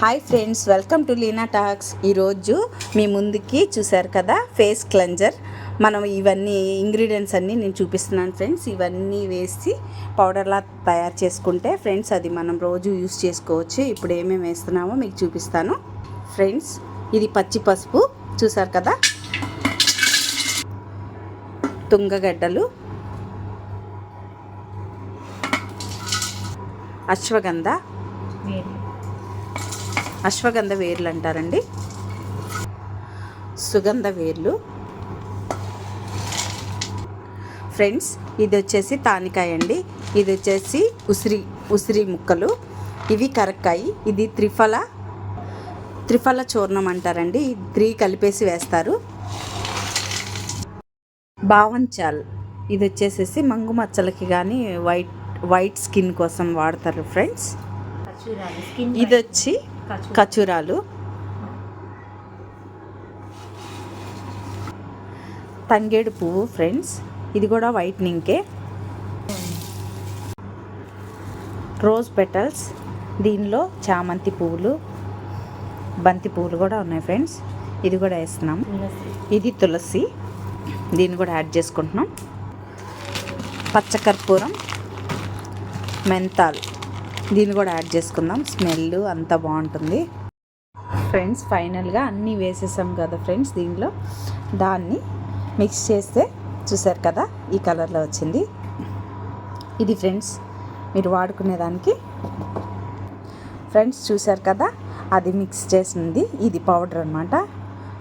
Hi friends welcome to Leena talks. ఈరోజు మీ ముందుకి చూశారు కదా ఫేస్ క్లెంజర్ మనం ఇవన్నీ ఇంగ్రీడియంట్స్ అన్నీ నేను చూపిస్తున్నాను ఫ్రెండ్స్. ఇవన్నీ వేసి పౌడర్లా తయారు చేసుకుంటే ఫ్రెండ్స్ అది మనం రోజు యూస్ చేసుకోవచ్చు. ఇప్పుడు ఏమేమి వేస్తున్నామో మీకు చూపిస్తాను. ఫ్రెండ్స్ ఇది పచ్చి పసుపు. చూసారు కదా? తుంగగడ్డలు. అశ్వగంధ. అశ్వగంధ వేర్లు అంటారండి. సుగంధ వేర్లు. ఫ్రెండ్స్ ఇది వచ్చేసి తానికాయ అండి. ఇది వచ్చేసి ఉసిరి ఉసిరి ముక్కలు. ఇవి కరక్కాయి ఇది త్రిఫల త్రిఫల చూర్ణం అంటారండి. త్రీ కలిపేసి వేస్తారు. బావంచాల్ ఇది వచ్చేసేసి మంగు మచ్చలకి కానీ వైట్ వైట్ స్కిన్ కోసం వాడతారు ఫ్రెండ్స్. ఇది వచ్చి ఖర్జూరాలు తంగేడు పువ్వు ఫ్రెండ్స్. ఇది కూడా వైట్నింగ్కే. Rose petals. దీనిలో చామంతి పువ్వులు బంతి పువ్వులు కూడా ఉన్నాయి ఫ్రెండ్స్. ఇది కూడా వేస్తున్నాం. ఇది తులసి. దీన్ని కూడా యాడ్ చేసుకుంటున్నాం. పచ్చకర్పూరం మెంతాల్. దీన్ని కూడా యాడ్ చేసుకుందాం. స్మెల్ అంతా బాగుంటుంది. ఫ్రెండ్స్ ఫైనల్గా అన్నీ వేసేసాం కదా ఫ్రెండ్స్ దీనిలో దాన్ని మిక్స్ చేస్తే చూసారు కదా ఈ కలర్లో వచ్చింది. ఇది ఫ్రెండ్స్ మీరు వాడుకునేదానికి ఫ్రెండ్స్ చూసారు కదా అది మిక్స్ చేసింది. ఇది పౌడర్ అనమాట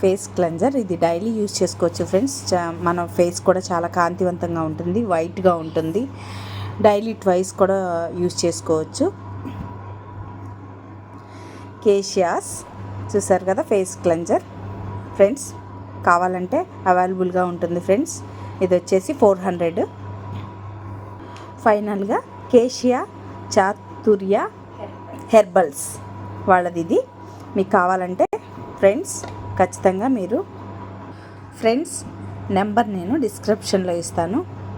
ఫేస్ క్లెన్జర్ ఇది డైలీ యూజ్ చేసుకోవచ్చు ఫ్రెండ్స్. మన ఫేస్ కూడా చాలా కాంతివంతంగా ఉంటుంది వైట్గా ఉంటుంది. డైలీ ట్వైస్ కూడా యూజ్ చేసుకోవచ్చు. కేషియాస్ చూసారు కదా ఫేస్ క్లెంజర్ ఫ్రెండ్స్ కావాలంటే అవైలబుల్గా ఉంటుంది ఫ్రెండ్స్. ఇది వచ్చేసి ఫోర్ హండ్రెడ్. ఫైనల్గా కేషియా చాతుర్య హెర్బల్స్ వాళ్ళది ఇది. మీకు కావాలంటే ఫ్రెండ్స్ ఖచ్చితంగా మీరు ఫ్రెండ్స్ నెంబర్ నేను డిస్క్రిప్షన్లో ఇస్తాను.